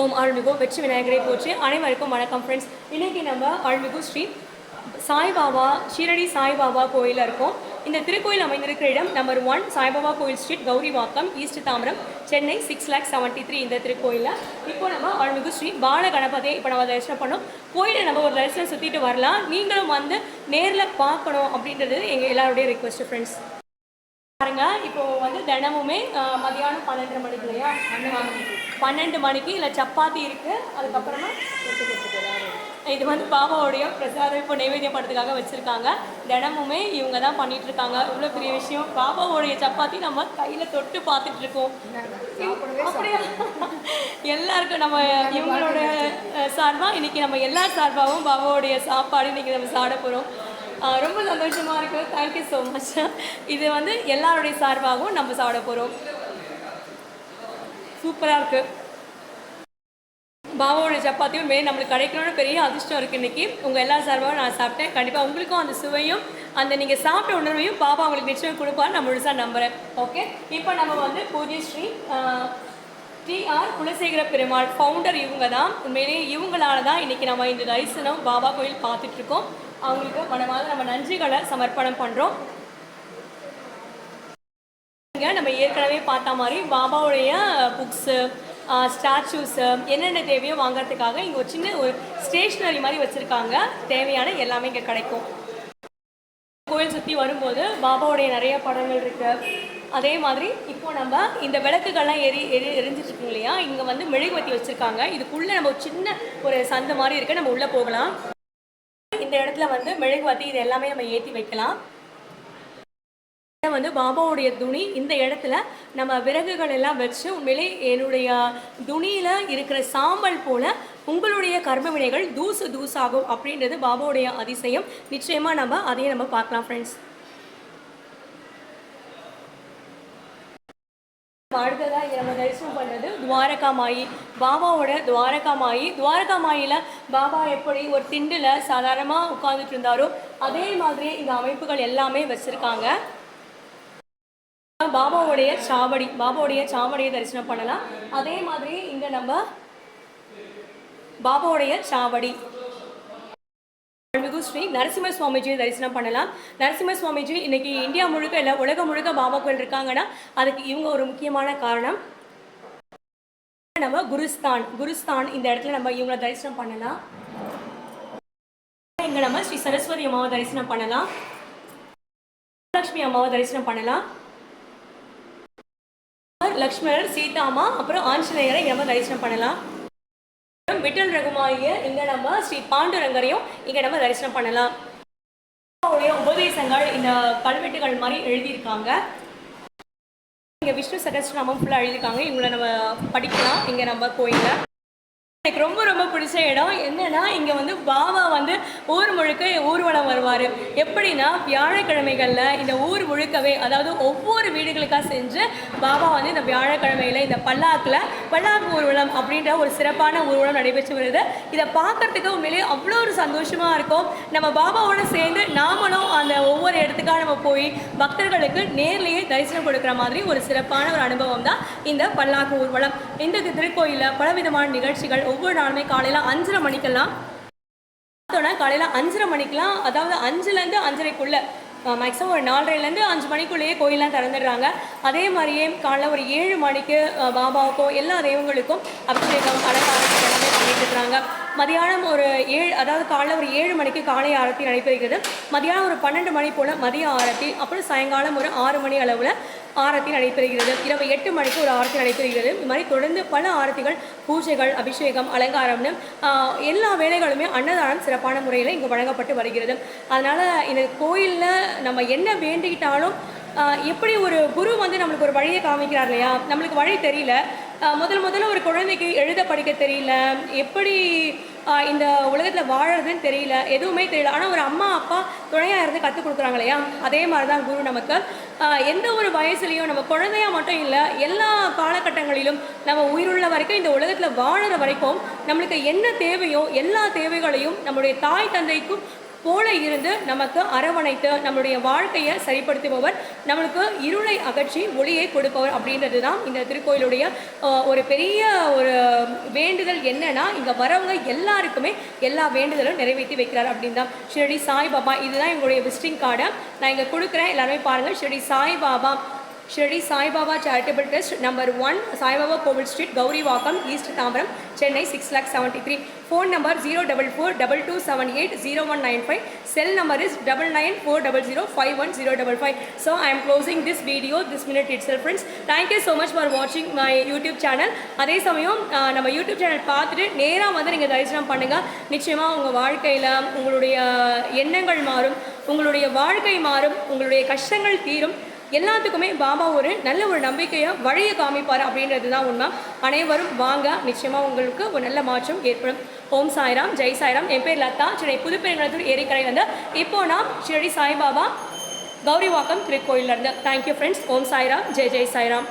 ஓம் அருள்மிகு. வெற்றி விநாயகரை போச்சு அனைவருக்கும் வணக்கம் ஃப்ரெண்ட்ஸ் இன்னைக்கு நம்ம அருள்மிகு ஸ்ரீ சாய்பாபா ஷீரடி சாய்பாபா கோயிலில் இருக்கோம். இந்த திருக்கோயில் அமைந்திருக்கிற இடம் நம்பர் ஒன் சாய்பாபா கோயில் street Gowrivakkam east Tambaram Chennai six lakh seventy three இந்த திருக்கோயிலில். இப்போ நம்ம அருள்மிகு ஸ்ரீ பால கணபதியை இப்போ நம்ம தரிசனம் பண்ணோம். கோயிலை நம்ம ஒரு தரிசனம் சுற்றிட்டு வரலாம். நீங்களும் வந்து நேரில் பார்க்கணும் அப்படின்றது எங்கள் எல்லாருடைய ரிக்வெஸ்ட் ஃப்ரெண்ட்ஸ் பாருங்க இப்போ வந்து தினமுமே மதியானம் பன்னெண்டரை மணிக்கு இல்லையா? பன்னெண்டு மணிக்கு இல்லை சப்பாத்தி இருக்கு அதுக்கப்புறமா இது வந்து பாபாவுடைய பிரசாதம் இப்போ நைவேத்தியம் படத்துக்காக வச்சிருக்காங்க. தினமுமே இவங்க தான் பண்ணிட்டு இருக்காங்க இவ்வளோ பெரிய விஷயம். பாபாவுடைய சப்பாத்தி நம்ம கையில தொட்டு பார்த்துட்டு இருக்கோம் அப்படியா? எல்லாருக்கும் நம்ம இவங்களோட அஹ், சார்பா இன்னைக்கு நம்ம எல்லா சார்பாகவும் பாபாவுடைய சாப்பாடு இன்னைக்கு நம்ம சாப்பிட போகிறோம் ரொம்ப சந்தோஷமாக இருக்குது தேங்க்யூ ஸோ மச் இது வந்து எல்லாருடைய சார்பாகவும் நம்ம சாப்பிட போகிறோம் சூப்பராக இருக்குது பாபாவோட சப்பாத்தியும் மே நம்மளுக்கு கிடைக்கணும்னு பெரிய அதிர்ஷ்டம் இருக்குது இன்னைக்கு. உங்கள் எல்லா சார்பாகவும் நான் சாப்பிட்டேன். கண்டிப்பாக உங்களுக்கும் அந்த சுவையும் அந்த நீங்கள் சாப்பிட்ட உணர்வையும் பாபா உங்களுக்கு நிச்சயம் கொடுப்பான்னு நான் முழுசாக நம்புகிறேன் ஓகே இப்போ நம்ம வந்து Pujya Shri T R Kulasekara Perumal founder இவங்க தான் உண்மையிலேயே இவங்களால தான் இன்னைக்கு நம்ம இந்த தரிசனம் பாபா கோயில் பார்த்துட்டு இருக்கோம் அவங்களுக்கு மனமாக நம்ம நன்றிகளை சமர்ப்பணம் பண்ணுறோம் நம்ம ஏற்கனவே பார்த்த மாதிரி பாபாவுடைய புக்ஸு ஸ்டாச்சூஸு என்னென்ன தேவையோ வாங்குறதுக்காக இங்கே ஒரு சின்ன ஒரு ஸ்டேஷ்னரி மாதிரி வச்சுருக்காங்க. தேவையான எல்லாமே இங்கே கிடைக்கும். கோயில் சுற்றி வரும்போது பாபாவுடைய நிறைய படங்கள் இருக்குது அதே மாதிரி இப்போ நம்ம இந்த விளக்குகள்லாம் எரி எரி எரிஞ்சிட்ருக்கோம் இல்லையா? இங்கே வந்து மெழுகுவத்தி வச்சுருக்காங்க. இதுக்குள்ளே நம்ம ஒரு சின்ன ஒரு சந்தை மாதிரி இருக்குது நம்ம உள்ளே போகலாம். இந்த இடத்துல வந்து மெழுகுவத்தி இது எல்லாமே நம்ம ஏற்றி வைக்கலாம். இடம் வந்து பாபாவுடைய துணி இந்த இடத்துல நம்ம விறகுகள் எல்லாம் வச்சு உண்மையிலே என்னுடைய துணியில் இருக்கிற சாம்பல் போல உங்களுடைய கர்ம வினைகள் தூசு தூசாகும் அப்படின்றது பாபாவுடைய அதிசயம். நிச்சயமாக நம்ம அதையும் நம்ம பார்க்கலாம் ஃப்ரெண்ட்ஸ் அடுத்ததா இங்க நம்ம தரிசனம் துவாரகாமாயி பாபாவோட துவாரகா மாயி துவாரகா மாயில பாபா எப்படி ஒரு திண்டுல சாதாரணமா உட்கார்ந்துட்டு இருந்தாரோ அதே மாதிரி இந்த அமைப்புகள் எல்லாமே வச்சிருக்காங்க. பாபாவுடைய சாவடி பாபாவுடைய சாவடியை தரிசனம் பண்ணலாம். அதே மாதிரி இங்க நம்ம பாபாவுடைய சாவடி. அருள்மிகு ஸ்ரீ நரசிம்ம சுவாமிஜியை தரிசனம் பண்ணலாம். நரசிம்ம சுவாமிஜி இன்னைக்கு இந்தியா முழுக்க இல்லை உலகம் முழுக்க பாபா கோயில் இருக்காங்கன்னா அதுக்கு இவங்க ஒரு முக்கியமான காரணம். நம்ம குருஸ்தான். குருஸ்தான் இந்த இடத்துல நம்ம இவங்களை தரிசனம் பண்ணலாம். இங்க நம்ம ஸ்ரீ சரஸ்வதி அம்மாவை தரிசனம் பண்ணலாம். லட்சுமி அம்மாவை தரிசனம் பண்ணலாம். லக்ஷ்மணர் சீதாமா அப்புறம் ஆஞ்சநேயரை இங்கே நம்ம தரிசனம் பண்ணலாம். விட்டல் ரகுமாரிய இங்க நம்ம ஸ்ரீ பாண்டுரங்கரையும் இங்க நம்ம தரிசனம் பண்ணலாம். உபதேசங்கள் இந்த கல்வெட்டுகள் மாதிரி எழுதியிருக்காங்க. இங்கே விஷ்ணு சகஸ்ரநாமம் ஃபுல்லாக எழுதியிருக்காங்க. இவங்களை நம்ம படிக்கலாம். இங்க நம்ம கோயிலில். எனக்கு ரொம்ப ரொம்ப பிடிச்ச இடம் என்னன்னா இங்கே வந்து பாபா வந்து ஊர் முழுக்க ஊர்வலம் வருவார். எப்படின்னா வியாழக்கிழமைகளில் இந்த ஊர் முழுக்கவே அதாவது ஒவ்வொரு வீடுகளுக்காக செஞ்சு பாபா வந்து இந்த வியாழக்கிழமையில் இந்த பல்லாக்கில் பல்லாக்கு ஊர்வலம் அப்படின்ற ஒரு சிறப்பான ஊர்வலம் நடைபெற்று வருது. இதை பார்க்கறதுக்கு உண்மையிலேயே அவ்வளோ ஒரு சந்தோஷமாக இருக்கும். நம்ம பாபாவோட சேர்ந்து நாமளும் அந்த ஒவ்வொரு இடத்துக்காக நம்ம போய் பக்தர்களுக்கு நேர்லேயே தரிசனம் கொடுக்குற மாதிரி ஒரு சிறப்பான ஒரு அனுபவம் தான் இந்த பல்லாக்கு ஊர்வலம். இந்த திருக்கோயிலில் பலவிதமான நிகழ்ச்சிகள் ஒவ்வொரு நாளுமே காலையில் அஞ்சரை மணிக்கெல்லாம் பார்த்தோன்னா காலையில் அஞ்சரை மணிக்கெலாம் அதாவது அஞ்சுலேருந்து அஞ்சரைக்குள்ளே மேக்ஸிமம் ஒரு நாலரைலேருந்து அஞ்சு மணிக்குள்ளேயே கோயிலெலாம் திறந்துடுறாங்க. அதே மாதிரியே காலைல ஒரு ஏழு மணிக்கு பாபாவுக்கும் எல்லா தெய்வங்களுக்கும் அபிஷேகம் அலங்காரம் எல்லாமே பண்ணிட்டு இருக்கிறாங்க மதியானம் ஒரு ஏழு அதாவது காலைல ஒரு ஏழு மணிக்கு காலை ஆரத்தி நடைபெறுகிறது. மதியானம் ஒரு பன்னெண்டு மணி போல் மதிய ஆரத்தி அப்புறம் சாயங்காலம் ஒரு ஆறு மணி அளவில் ஆரத்தி நடைபெறுகிறது. இரவு எட்டு மணிக்கு ஒரு ஆரத்தி நடைபெறுகிறது. இது மாதிரி தொடர்ந்து பல ஆரத்திகள் பூஜைகள் அபிஷேகம் அலங்காரம்னு எல்லா வேலைகளுமே அன்னதானம் சிறப்பான முறையில் இங்கே வழங்கப்பட்டு வருகிறது. அதனால் இந்த கோயிலில் நம்ம என்ன வேண்டிக்கிட்டாலும் எப்படி ஒரு குரு வந்து நம்மளுக்கு ஒரு வழியை காமிக்கிறார் இல்லையா? நம்மளுக்கு வழி தெரியல. முதல் முதல்ல ஒரு குழந்தைக்கு எழுத படிக்க தெரியல. எப்படி இந்த உலகத்தில் வாழறதுன்னு தெரியல. எதுவுமே தெரியல. ஆனால் ஒரு அம்மா அப்பா துணையாக இருந்து கற்றுக் கொடுக்குறாங்க இல்லையா? அதே மாதிரி தான் குரு நமக்கு. எந்த ஒரு வயசுலையும் நம்ம குழந்தையா மட்டும் இல்லை எல்லா காலகட்டங்களிலும் நம்ம உயிருள்ள வரைக்கும் இந்த உலகத்தில் வாழற வரைக்கும் நம்மளுக்கு என்ன தேவையோ எல்லா தேவைகளையும் நம்மளுடைய தாய் தந்தைக்கும் போல இருந்து நமக்கு அரவணைத்து நம்மளுடைய வாழ்க்கையை சரிப்படுத்துபவர் நம்மளுக்கு இருளை அகற்றி ஒளியை கொடுப்பவர் அப்படின்றது தான் இந்த திருக்கோயிலுடைய ஒரு பெரிய ஒரு வேண்டுதல் என்னன்னா இங்கே வரவங்க எல்லாருக்குமே எல்லா வேண்டுதலும் நிறைவேற்றி வைக்கிறார் அப்படின்னு தான் ஷிரடி சாய்பாபா இதுதான் எங்களுடைய விசிட்டிங் கார்டை. நான் இங்கே கொடுக்குறேன். எல்லாருமே பாருங்கள் Shirdi Saibaba Shirdi Saibaba charitable trust number one Saibaba கோவில் street Gowrivakkam east Tambaram Chennai six lakh seventy three phone number zero double four double two seven eight zero one nine five cell number is double nine four double zero five one zero double five so I am closing this video this minute itself friends thank you so much for வாட்சிங் my YouTube channel அதே சமயம் நம்ம YouTube channel பார்த்துட்டு நேராக வந்து நீங்கள் தரிசனம் பண்ணுங்கள் நிச்சயமாக உங்கள் வாழ்க்கையில் உங்களுடைய எண்ணங்கள் மாறும். உங்களுடைய வாழ்க்கை மாறும். உங்களுடைய கஷ்டங்கள் தீரும். எல்லாத்துக்குமே பாபா ஒரு நல்ல ஒரு நம்பிக்கையை வழியை காமிப்பார் அப்படின்றது தான் உண்மை. அனைவரும் வாங்க நிச்சயமாக உங்களுக்கு ஒரு நல்ல மாற்றம் ஏற்படும். ஓம் சாய்ராம் ஜெய் சாய்ராம். என் பேர் லதா. சென்னை புதுப்பெருங்குளத்தூர் ஏரிக்கரை வந்து இப்போ நான் Shirdi Saibaba Gowrivakkam திருக்கோயிலேருந்து thank you friends Om Sairam. Jai Jai Sairam.